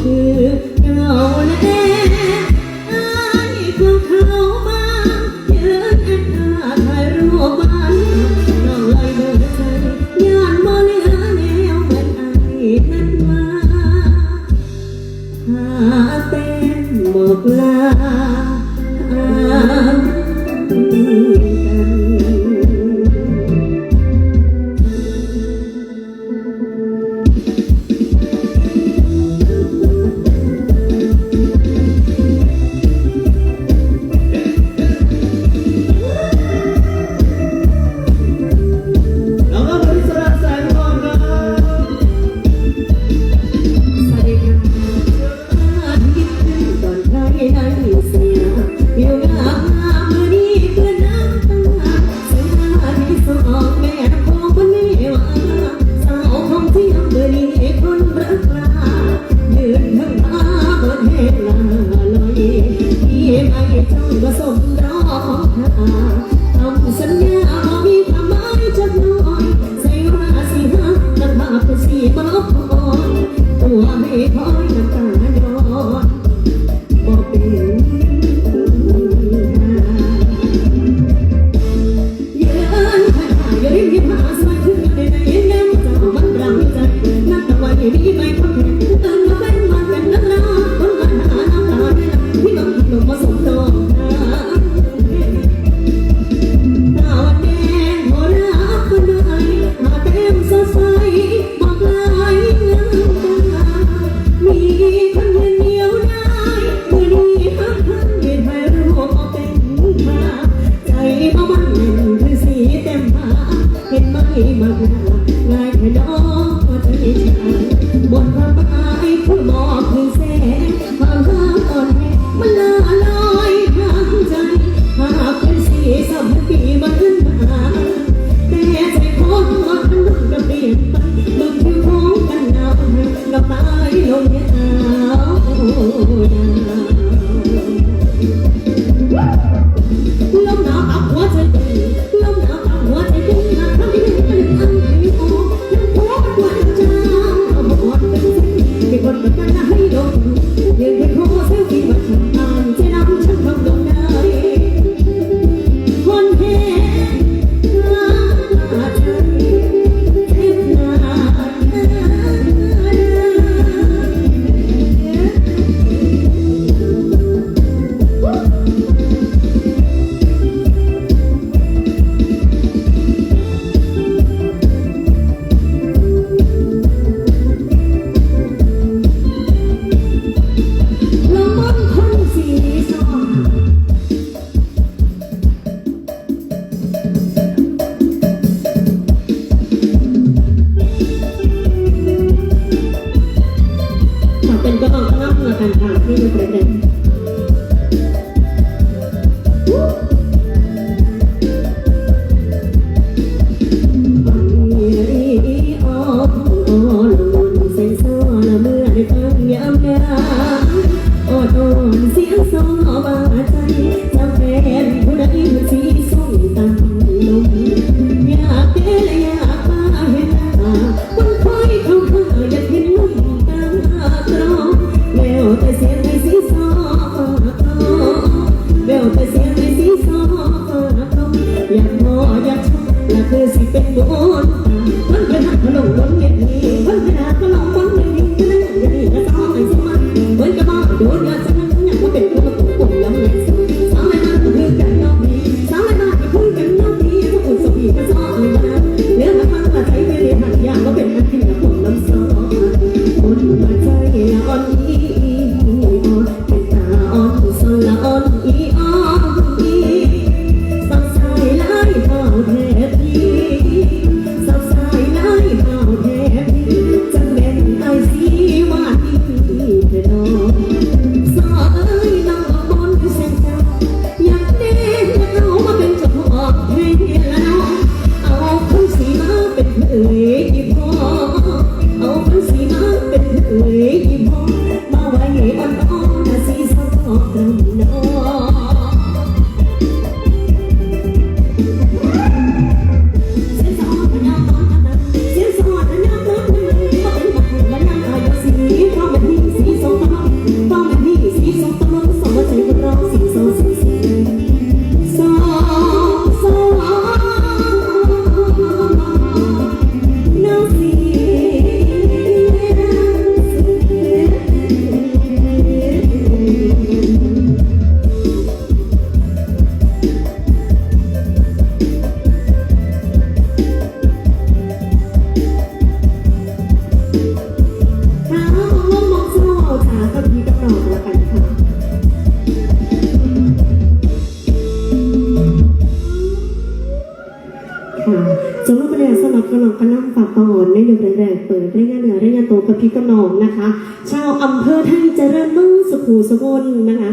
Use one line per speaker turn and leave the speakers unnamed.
คือเราและน่ไอ้พวกเขามายืนแอนนาถ่ยรูปมันนองลอดใจย้นบ่เหลืแนวมันไอ้นั้นมาหาเป็นบอกลาหาเป็กั จ้องก็สมรอองทำสัญญาบ่มีความหมายจักน้อยใส่ว่าสิหาแต่ภาพสีบ่ลบคยวให้พอ การทางที่มีประเด็น สำหรับประเด็นสำหรับกระหน่ำกระนั่งฝากตอนในยุคแรกเปิดได้งานเหนือได้งานโตกับพี่กับน้องนะคะ ชาวอำเภอไทยเจริญเมืองสุขูสกลนะคะ